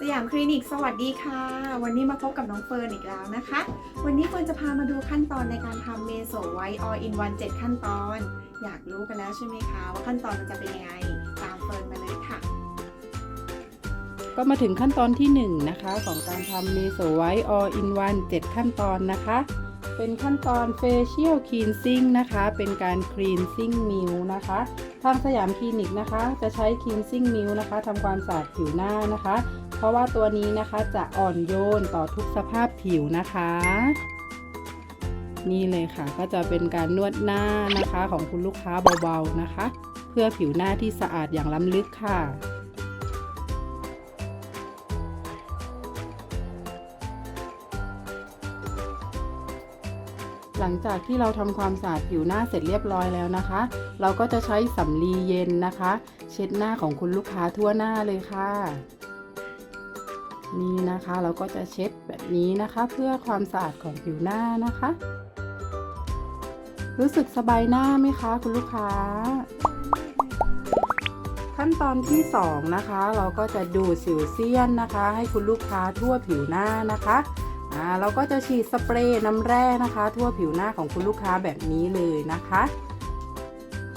สยามคลินิกสวัสดีค่ะ วันนี้มาพบกับน้องเฟิร์นอีกแล้วนะคะ วันนี้เฟิร์นจะพามาดูขั้นตอนในการทำเมโซไวท์ออินวัน7ขั้นตอน อยากรู้กันแล้วใช่ไหมคะว่าขั้นตอนมันจะเป็นยังไงตามเฟิร์นมาเลยค่ะ ก็มาถึงขั้นตอนที่ 1 นะคะ ของการทำเมโซไวท์ all in one 7ขั้นตอนนะคะ เป็นขั้นตอน facial cleansing นะคะ เป็นการ cleansing meal นะคะทางสยามคลินิกนะคะ จะใช้ cleansing meal นะคะทำความสะอาดผิวหน้านะคะ เพราะว่าตัวนี้นะคะจะอ่อนโยนต่อทุกสภาพผิวนะคะ นี่เลยค่ะก็จะเป็นการนวดหน้านะคะของคุณลูกค้าเบาๆนะคะ เพื่อผิวหน้าที่สะอาดอย่างล้ำลึกค่ะหลังจากที่เราทำความสะอาดผิวหน้าเสร็จเรียบร้อยแล้วนะคะ เราก็จะใช้สำลีเย็นนะคะ เช็ดหน้าของคุณลูกค้าทั่วหน้าเลยค่ะ นี่นะคะ เราก็จะเช็ดแบบนี้นะคะ เพื่อความสะอาดของผิวหน้านะคะ รู้สึกสบายหน้าไหมคะคุณลูกค้า ขั้นตอนที่สองนะคะ เราก็จะดูดสิวเซียนนะคะ ให้คุณลูกค้าทั่วผิวหน้านะคะอ่าเราก็จะฉีดสเปรย์น้ำแร่นะคะ ทั่วผิวหน้าของคุณลูกค้าแบบนี้เลยนะคะ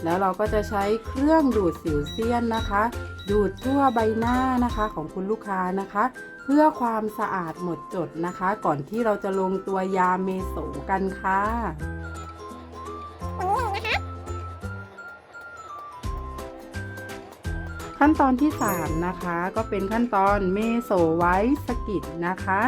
แล้วเราก็จะใช้เครื่องดูดสิวเซียนนะคะดูดทั่วใบหน้านะคะของคุณลูกค้านะคะ พื่อความสะอาดหมดจดนะคะ ก่อนที่เราจะลงตัวยาเมโสกันค่ะ ขั้นตอนที่ 3 นะคะ ก็เป็นขั้นตอนเมโซไวสกิดนะคะ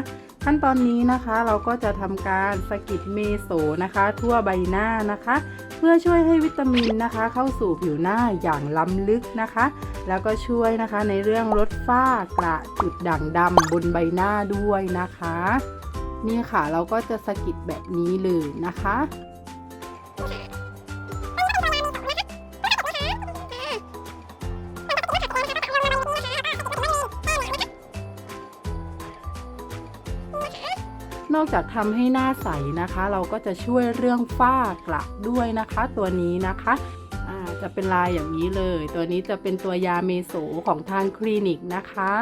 ขั้นตอนนี้นะคะเราก็จะทำการสกิดเมโซนะคะ ทั่วใบหน้านะคะ เพื่อช่วยให้วิตามินนะคะ เข้าสู่ผิวหน้าอย่างล้ำลึกนะคะ แล้วก็ช่วยนะคะในเรื่องลดฝ้ากระจุดด่างดำบนใบหน้าด้วยนะคะ นี่ค่ะเราก็จะสกิดแบบนี้เลยนะคะ อกจากทำให้หน้าใสนะคะ เราก็จะช่วยเรื่องฝ้ากระด้วยนะคะ ตัวนี้นะคะจะเป็นลายอย่างนี้เลย ตัวนี้จะเป็นตัวยาเมโสของทางคลินิกนะคะ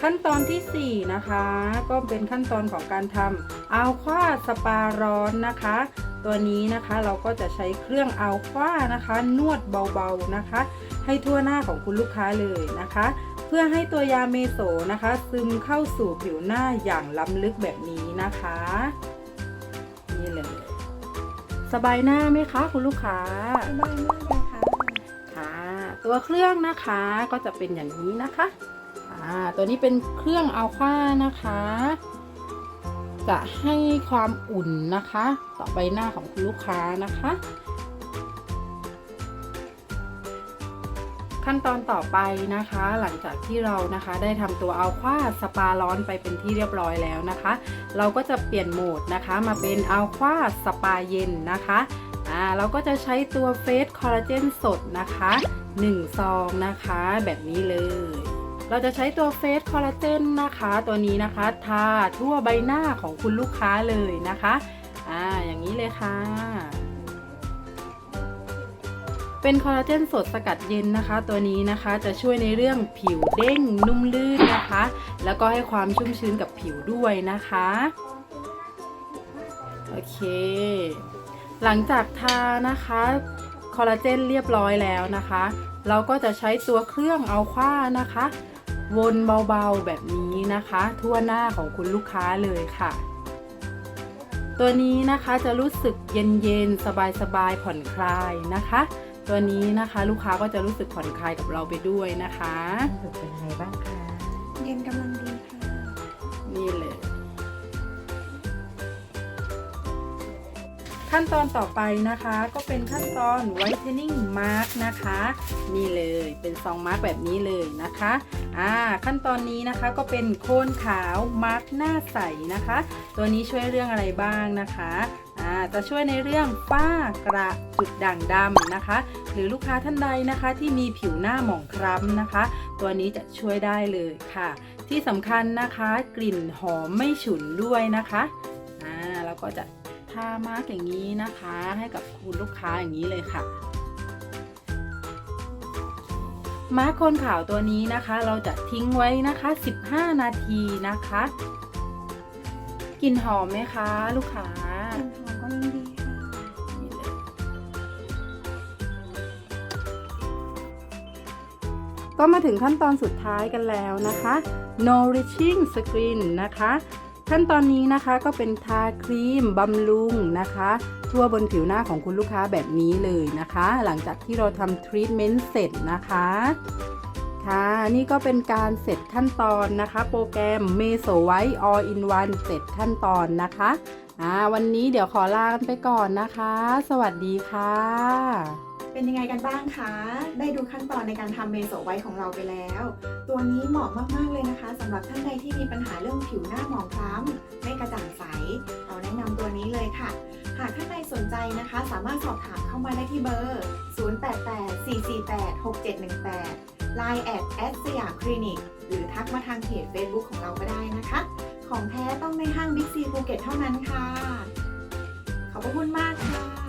ขั้นตอนทีสี่4 นะคะ ก็เป็นขั้นตอนของการทำอัลควาสปาร้อนนะคะ ตัวนี้นะคะเราก็จะใช้เครื่องอัลควานะคะ นวดเบาๆนะคะ ให้ทั่วหน้าของคุณลูกค้าเลยนะคะ เพื่อให้ตัวยาเมโสนะคะ ซึมเข้าสู่ผิวหน้าอย่างล้ำลึกแบบนี้นะคะนี่เลย สบายหน้าไหมคะคุณลูกค้าสบายมากเลยค่ะค่ะ ตัวเครื่องนะคะก็จะเป็นอย่างนี้นะคะอ่าตัวนี้เป็นเครื่องอัลฟานะคะ จะให้ความอุ่นนะคะ ต่อใบหน้าของคุณลูกค้านะคะ ขั้นตอนต่อไปนะคะ หลังจากที่เรานะคะได้ทำตัวอัลฟาสปาร้อนไปเป็นที่เรียบร้อยแล้วนะคะ เราก็จะเปลี่ยนโหมดนะคะมาเป็นอัลฟาสปาเย็นนะคะอ่าเราก็จะใช้ตัวเฟสคอลลาเจนสดนะคะ1ซองนะคะ แบบนี้เลย เราจะใช้ตัวเฟสคอลลาเจนนะคะตัวนี้นะคะทาทั่วใบหน้าของคุณลูกค้าเลยนะคะอ่าอย่างนี้เลยค่ะ เป็นคอลลาเจนสดสกัดเย็นนะคะ ตัวนี้นะคะจะช่วยในเรื่องผิวเด้งนุ่มลื่นนะคะ แล้วก็ให้ความชุ่มชื้นกับผิวด้วยนะคะโอเค หลังจากทานะคะคอลลาเจนเรียบร้อยแล้วนะคะ เราก็จะใช้ตัวเครื่องเอาคว้านะคะ วนเบาๆแบบนี้นะคะ ทั่วหน้าของคุณลูกค้าเลยค่ะ ตัวนี้นะคะจะรู้สึกเย็นๆ สบายๆ ผ่อนคลายนะคะ ตัวนี้นะคะลูกค้าก็จะรู้สึกผ่อนคลายกับเราไปด้วยนะคะรู้สึกเป็นไงบ้างคะเย็นกำลังดีค่ะนี่เลย ขั้นตอนต่อไปนะคะก็เป็นขั้นตอน whitening mask นะคะ นี่เลยเป็นซองมาร์กแบบนี้เลยนะคะอ่าขั้นตอนนี้นะคะก็เป็นโคนขาวมาร์กหน้าใสนะคะ ตัวนี้ช่วยเรื่องอะไรบ้างนะคะอ่าจะช่วยในเรื่องฝ้ากระจุดด่างดำนะคะ หรือลูกค้าท่านใดนะคะ ที่มีผิวหน้าหมองคล้ำนะคะ ตัวนี้จะช่วยได้เลยค่ะ ที่สำคัญนะคะ กลิ่นหอมไม่ฉุนด้วยนะคะอ่าแล้วก็จะ ทามาร์กอย่างนี้นะคะ ให้กับคุณลูกค้าอย่างนี้เลยค่ะม้าโคนขาวตัวนี้นะคะ เราจะทิ้งไว้นะคะ 15 นาทีนะคะกลิ่นหอมไหมคะ ลูกค้ากลิ่นหอมก็ยังดีค่ะก็มาถึงขั้นตอนสุดท้ายกันแล้วนะคะ nourishing screen นะคะ ขั้นตอนนี้นะคะก็เป็นทาครีมบำรุงนะคะ ทั่วบนผิวหน้าของคุณลูกค้าแบบนี้เลยนะคะ หลังจากที่เราทำทรีทเมนต์เสร็จนะคะค่ะนี่ก็เป็นการเสร็จขั้นตอนนะคะ โปรแกรม m e s o White All in One เสร็จขั้นตอนนะคะอ่าวันนี้เดี๋ยวขอลากันไปก่อนนะคะ สวัสดีค่ะ เป็นยังไงกันบ้างคะ ได้ดูขั้นตอนในการทำเมโซไว้ของเราไปแล้ว ตัวนี้เหมาะมากๆเลยนะคะสำหรับท่านใดที่มีปัญหาเรื่องผิวหน้าหมองคล้ำไม่กระจ่างใส เราแนะนำตัวนี้เลยค่ะ หากท่านใดสนใจนะคะ สามารถสอบถามเข้ามาได้ที่เบอร์ 0884486718 Line แอดแอดสยามคลินิก หรือทักมาทางเพจ Facebook ของเราก็ได้นะคะ ของแท้ต้องในห้างบิ๊กซีภูเก็ตเท่านั้นค่ะ ขอบพระคุณมากค่ะ